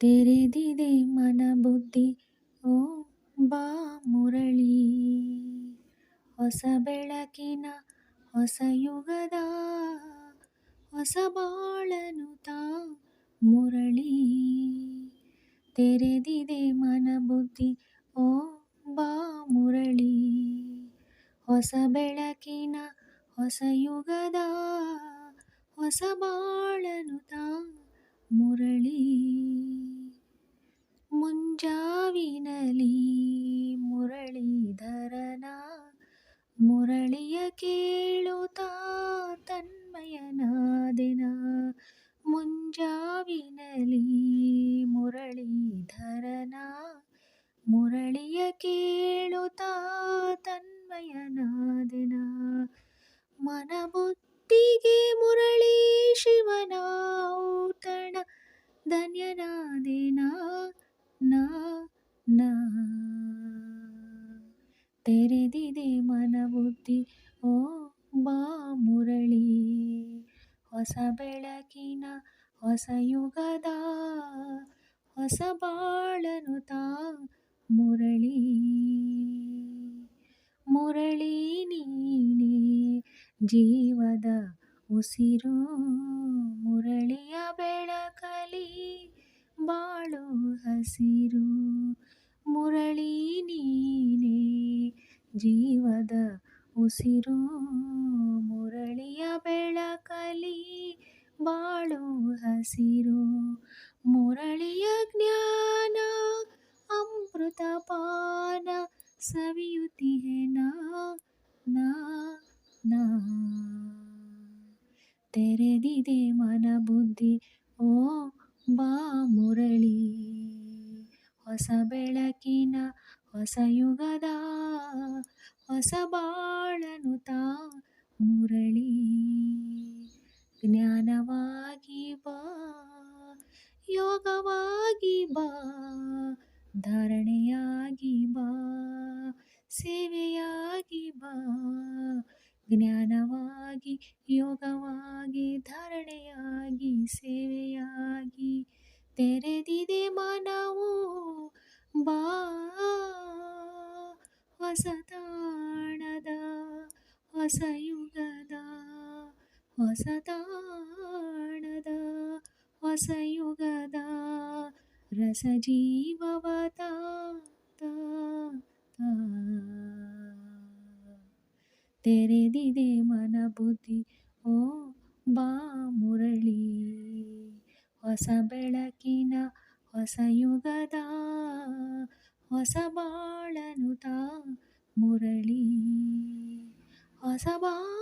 ತೆರೆದಿದೆ ಮನ ಬುದ್ಧಿ ಓ ಬಾ ಮುರಳಿ. ಹೊಸ ಬೆಳಕಿನ ಹೊಸ ಯುಗದ ಹೊಸ ಬಾಳನು ತಾ ಮುರಳಿ. ತೆರೆದಿದೆ ಮನ ಬುದ್ಧಿ ಓ ಬಾ ಮುರಳಿ. ಹೊಸ ಬೆಳಕಿನ ಹೊಸ ಯುಗದ ಹೊಸ ಬಾಳನು ತಾ ಮುರಳಿ. ಮುಂಜಾವಿನಲಿ ಮುರಳೀಧರನ ಮುರಳಿಯ ಕೇಳುತ್ತಾ ತನ್ಮಯನಾದೆನ ಮುಂಜಾವಿನಲಿ ಮುರಳೀಧರನ ಮುರಳಿಯ ಕೇಳುತ್ತಾ ತನ್ಮಯನಾದೆನ ಮನಬುದ್ಧಿಗೆ ತೆರೆದಿದೆ ಮನಬುದ್ಧಿ. ಓ ಬಾ ಮುರಳಿ ಹೊಸ ಬೆಳಕಿನ ಹೊಸ ಯುಗದ ಹೊಸ ಬಾಳನು ತಾ ಮುರಳಿ. ಮುರಳಿ ನೀನೆ, ಜೀವದ ಉಸಿರು ಮುರಳಿಯ ಬೆಳಕಲಿ ಬಾಳು ಹಸಿರು. ಜೀವದ ಉಸಿರು ಮುರಳಿಯ ಬೆಳಕಲಿ ಬಾಳು ಹಸಿರು ಮುರಳಿಯ ಜ್ಞಾನ ಅಮೃತ ಪಾನ ಸವಿಯುತ್ತಿಹೆ ನಾ ನಾ ತೆರೆದಿದೆ ಮನ ಬುದ್ಧಿ, ಓ ಬಾ ಮುರಳಿ. ಹೊಸ ಬೆಳಕಿನ ಹೊಸ ಯುಗದ ಹೊಸ ಬಾಳನು ತಾ ಮುರಳಿ. ಜ್ಞಾನವಾಗಿ ಬಾ, ಯೋಗವಾಗಿ ಬಾ, ಧಾರಣೆಯಾಗಿ ಬಾ, ಸೇವೆಯಾಗಿ ಬಾ, ಜ್ಞಾನವಾಗಿ, ಯೋಗವಾಗಿ, ಧಾರಣೆಯಾಗಿ, ಸೇವೆಯಾಗಿ ತೆರೆದಿದೆ ಹೊಸ ತಾಣದ ಹೊಸ ಯುಗದ ಹೊಸ ತಾಣದ ಹೊಸ ಯುಗದ ರಸ ಜೀವವತ ತೆರೆದಿದೆ ಮನ ಬುದ್ಧಿ ಓ ಬಾ ಮುರಳಿ ಹೊಸ ಬೆಳಕಿನ ಹೊಸ ಯುಗದ ಹೊಸ ಬಾಳನು ತಾ ಮುರಳಿ. ಹೊಸ ಬಾ